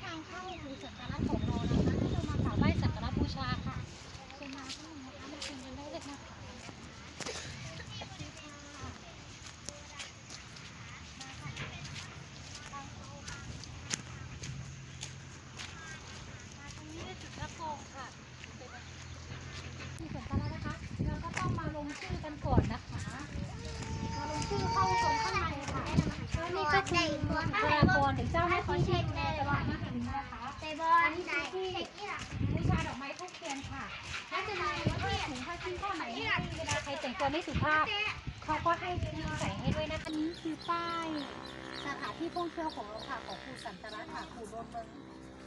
ทางเข้าคือสักการะของเรานะคะที่เรามากราบไหว้สักการะบูชาค่ะเชิญมาข้างในนะคะมาชมกันได้เลยนะคะมาตรงนี้เลยจุดรับโกงค่ะที่สักการะนะคะเราก็ต้องมาลงชื่อกันก่อนนะคะมาลงชื่อเข้าชมข้างในค่ะแล้วนี่ก็คือบุคลากรหรือเจ้าหน้าที่ นะคะเตะบอลได้เด็กนี่ล่ะบูชาดอกไม้ทูบเทียนค่ะถ้าจะมีผ้าถุงผ้าชิ้นข้อไหนเวลาใครแต่งตัวไม่สุภาพเขาก็ให้พี่ใส่ให้ด้วยนะคะอันนี้คือป้ายสถานที่ท่องเที่ยวของเราค่ะของภูสันตรัตน์ค่ะภูโรนเมือง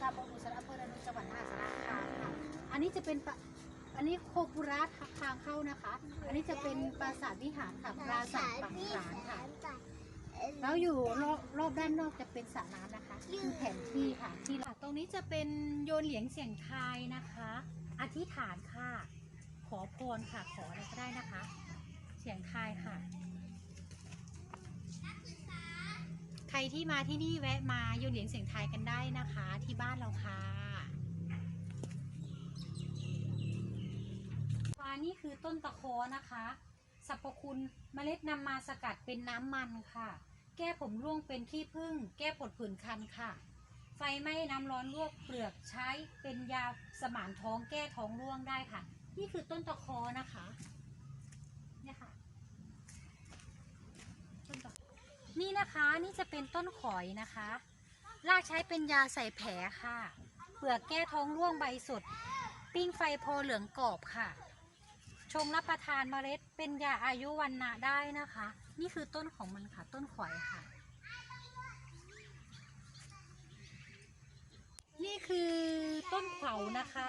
ตำบลอุสระอำเภอระนองจังหวัดมหาสารคามค่ะ อันนี้จะเป็นปะอันนี้โคกุระทางเข้านะคะ อันนี้จะเป็นปราสาทวิหารค่ะปราสาทปังสารค่ะ แล้วอยู่รอบรอบด้านนอกจะเป็นสระน้ำนะคะ คือแผนที่ค่ะที่ตรงนี้จะเป็นโยนเหรียญเสียงทายนะคะ อธิษฐานค่ะ ขอพรค่ะ ขออะไรก็ได้นะคะ เสียงทายค่ะ ใครที่มาที่นี่แวะมาโยนเหรียญเสียงทายกันได้นะคะ ที่บ้านเราค่ะวานี่คือต้นตะโคนะคะสรรพคุณเมล็ดนำมาสกัดเป็นน้ำมันค่ะ แก้ผมร่วงเป็นขี้ผึ้ง แก้ปวดผื่นคันค่ะ ไฟไหม้น้ำร้อนลวกเปลือกใช้เป็นยาสมานท้องแก้ท้องร่วงได้ค่ะ นี่คือต้นตะคอนะคะเนี่ยค่ะต้นตะนี่นะคะนี่จะเป็นต้นข่อยนะคะรากใช้เป็นยาใส่แผลค่ะ เปลือกแก้ท้องร่วงใบสด ปิ้งไฟโพเหลืองกรอบค่ะ ชงรับประทานเมล็ดเป็นยาอายุวันนะได้นะคะ นี่คือต้นของมันค่ะ ต้นข่อยค่ะ นี่คือต้นเผานะคะ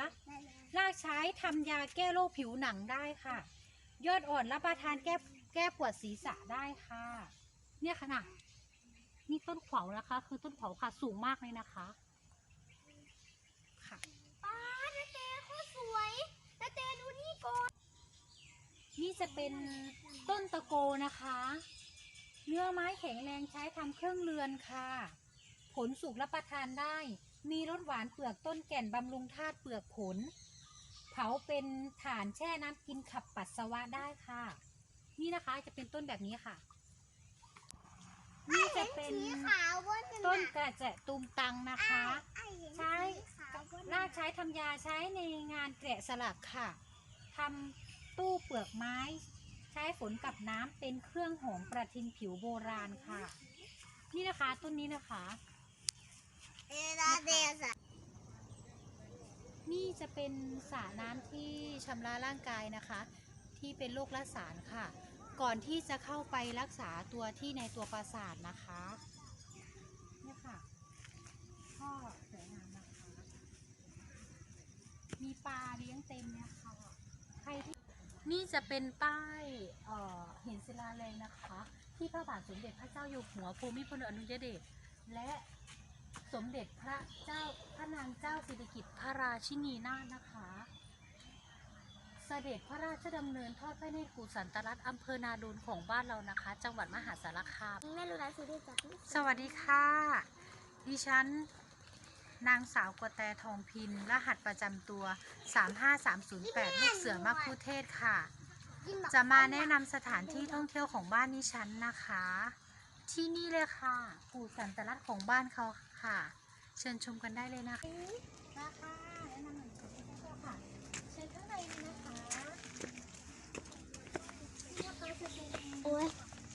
รากใช้ทำยาแก้โรคผิวหนังได้ค่ะ ยอดอ่อนรับประทานแก้แก้ปวดศีรษะได้ค่ะ เนี่ยขนาดนี่ต้นเผานะคะ คือต้นเผาค่ะสูงมากเลยนะคะค่ะป้าเตโคตรสวยนาเตดูนี่ก่อน จะเป็นต้นตะโกนะคะ เนื้อไม้แข็งแรงใช้ทำเครื่องเรือนค่ะ ผลสุกรับประทานได้ มีรสหวานเปลือกต้นแก่นบำรุงธาตุเปลือกผล เผาเป็นฐานแช่น้ำกินขับปัสสาวะได้ค่ะ นี่นะคะจะเป็นต้นแบบนี้ค่ะ นี่จะเป็นนต้นกระเจะตุมตังนะคะไอ้นใช่าวบนรากใช้ทำยาใช้ในงานแกะสลักค่ะทำ ตู้เปลือกไม้ ใช้ฝนกับน้ำเป็นเครื่องหอมประทินผิวโบราณค่ะ นี่นะคะต้นนี้นะคะเอนาเตสะนี่จะเป็นสระน้ำที่ชำระร่างกายนะคะ ที่เป็นโรคละสารค่ะ ก่อนที่จะเข้าไปรักษาตัวที่ในตัวปราสาทนะคะเนี่ยค่ะก็สวยงามนะคะ มีปลาเลี้ยงเต็มเนี่ยค่ะใครที่ นี่จะเป็นป้ายเอ่อหินศิลาแรงนะคะ ที่พระบาทสมเด็จพระเจ้าอยู่หัวภูมิพลอดุลยเดชและสมเด็จพระเจ้าพระนางเจ้าสิริกิติ์พระราชินีนาถนะคะ เสด็จพระราชดำเนินทอดพระเนตรกูสันตรัตน์อำเภอนาดูนของบ้านเรานะคะ จังหวัดมหาสารคามไม่รู้นะซื้อได้จากสวัสดีค่ะ ดิฉัน นางสาวกวแตทองพิน รหัสประจำตัว 35308 ลูกเสือมักคุเทศค่ะ จะมาแนะนำสถานที่ท่องเที่ยวของบ้านดิฉันนะคะ ที่นี่เลยค่ะปู่สันตลัดของบ้านเขาค่ะ เชิญชมกันได้เลยนะคะนะคะแนะนำหน่อยค่ะ เชิญข้างในเลยนะคะนี่นะคะจะเป็นโอ้ย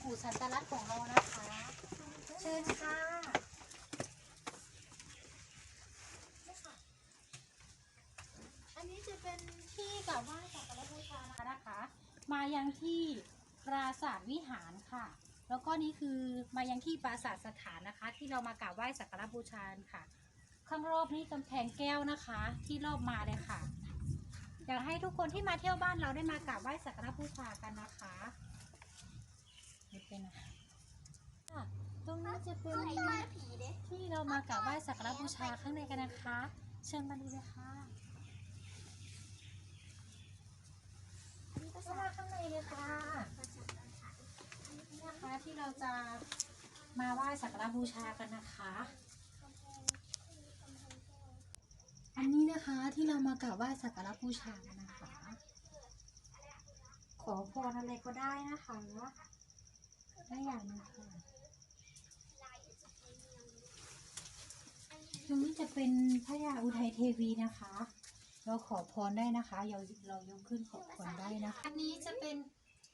ปู่สันตลัดของเรานะคะ เชิญค่ะนี่ค่ะ อันนี้จะเป็นที่กราบ ไหว้สักการะบูชานะคะนะคะ มายังที่ปราสาทวิหารค่ะ แล้วก็นี่คือมายังที่ปราสาทสถานนะคะ ที่เรามากราบไหว้สักการะบูชาค่ะ ข้างรอบนี้กำแพงแก้วนะคะ ที่รอบมาเลยค่ะอยากให้ทุกคนที่มาเที่ยวบ้านเราได้มากราบไหว้สักการะบูชากันนะคะนี่เป็นนะคะค่ะตรงนี้จะเป็นไอ้บ้านผีเด้ที่เรามากราบไหว้สักการะบูชาข้างในกันนะคะ เชิญมาดูเลยค่ะ เข้ามาข้างในเลยค่ะนี่นะคะที่เราจะมาไหว้สักการะบูชากันนะคะ อันนี้นะคะที่เรามากราบไหว้สักการะบูชากันนะคะ ขอพรอะไรก็ได้นะคะได้อย่างนึงค่ะตรงนี้จะเป็นพระยาอุทัยเทวีนะคะ เราขอพรได้นะคะ เราเรายกขึ้นขอพรได้นะคะ อันนี้จะเป็น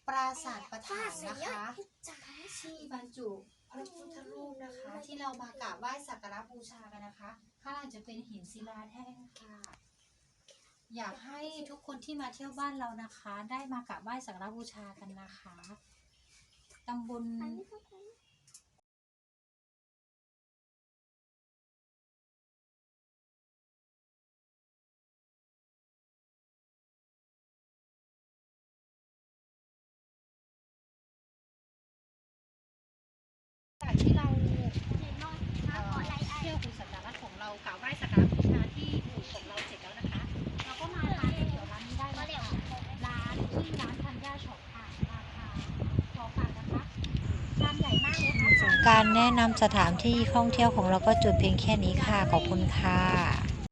ปราสาทประธานนะคะจ๋าที่บรรจุพระพุทธรูปนะคะ ที่เรามากราบไหว้สักการะบูชากันนะคะ ข้างล่างจะเป็นหินศิลาแท่งค่ะ อยากให้ทุกคนที่มาเที่ยวบ้านเรานะคะ ได้มากราบไหว้สักการะบูชากันนะคะตำบล ที่เราเดี๋ยวนอนมานที่ยวคุณสัตว์ระของเรากล่าวไหว้สักการะบูชาที่ปู่ของเราเสร็จแล้วนะคะ เราก็มาร้านก๋วยเตี๋ยวร้านนี้ได้นะเดี๋ยวคะร้านที่ร้านธัญญาช็อปค่ะราคาพอฝากนะคะชามใหญ่มากเลยค่ะ การแนะนำสถานที่ท่องเที่ยวของเราก็จุดเพียงแค่นี้ค่ะ ขอบคุณค่ะ